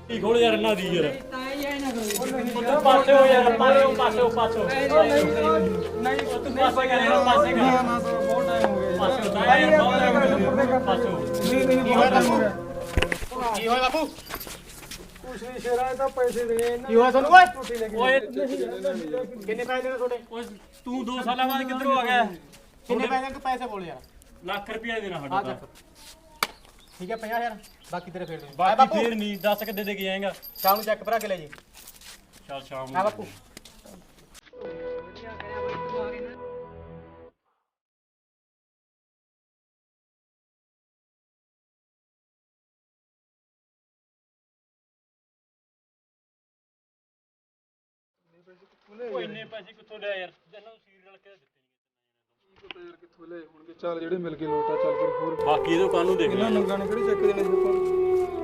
ਕੀ ਖੋਲ ਯਾਰ ਇਹਨਾਂ ਦੀ ਯਾਰ? ਤਾਂ ਇਹ ਐ ਨਾ ਕਰੋ। ਪਾਸੇ ਹੋ ਯਾਰ ਪਾਸੇ ਹੋ ਪਾਸੇ ਹੋ ਪਾਸੇ ਹੋ। ਨਹੀਂ ਤੂੰ ਪਾਸੇ ਕਰ ਯਾਰ ਪਾਸੇ ਕਰ। ਕੀ ਹੋਇਆ ਬਾਪੂ ਕੁਛ ਨਹੀਂ ਸ਼ੇਰਾ ਇਹ ਤਾਂ ਪੈਸੇ ਦੇ ਇਹਨਾਂ ਕੀ ਹੋਇਆ ਤੁਹਾਨੂੰ ਓਏ ਝੋਟੀ ਲੈ ਕੇ ਓਏ ਕਿੰਨੇ ਪੈਸੇ ਦੇਣੇ ਤੁਹਾਡੇ ਓਏ ਤੂੰ 2 ਸਾਲਾਂ ਬਾਅਦ ਕਿੱਧਰੋਂ ਆ ਗਿਆ ਕਿੰਨੇ ਪੈਸੇ ਤੂੰ ਪੈਸੇ ਬੋਲ ਯਾਰ ਲੱਖ ਰੁਪਇਆ ਦੇਣਾ ਸਾਡਾ ਤਾਂ ਠੀਕ ਹੈ 50000 ਬਾਕੀ ਤੇਰੇ ਫੇਰ ਦੂੰ ਬਾਕੀ ਫੇਰ ਨਹੀਂ 10 ਕਿੱਦੇ ਦੇ ਕੇ ਜਾਏਗਾ ਸ਼ਾਮ ਨੂੰ ਚੈੱਕ ਭਰਾ ਕੇ ਲੈ ਜੀ। ਚੱਲ ਸ਼ਾਮ ਨੂੰ। ਬਾਪੂ। ਉਹ ਇੰਨੇ ਪੈਸੇ ਕਿੱਥੋਂ ਲਿਆ ਯਾਰ? ਇਹਨਾਂ ਨੂੰ ਸੀਰੀਅਲ ਕੇ ਦਿੱਤੇ ਪਤਾ ਯਾਰ ਕਿੱਥੋਂ ਲੈ ਹੋਣਗੇ? ਚੱਲ ਜਿਹੜੇ ਮਿਲ ਗਏ ਲੋਟਾ ਚੱਲ ਫਿਰ ਹੋਰ ਬਾਕੀ ਇਹਦੋਂ ਕਾਨੂੰ ਦੇਖ ਇਹਨਾਂ ਨੰਗਾ ਨੇ ਕਿਹੜੇ ਚੱਕ ਦੇਣੇ ਸੀ ਆਪਾਂ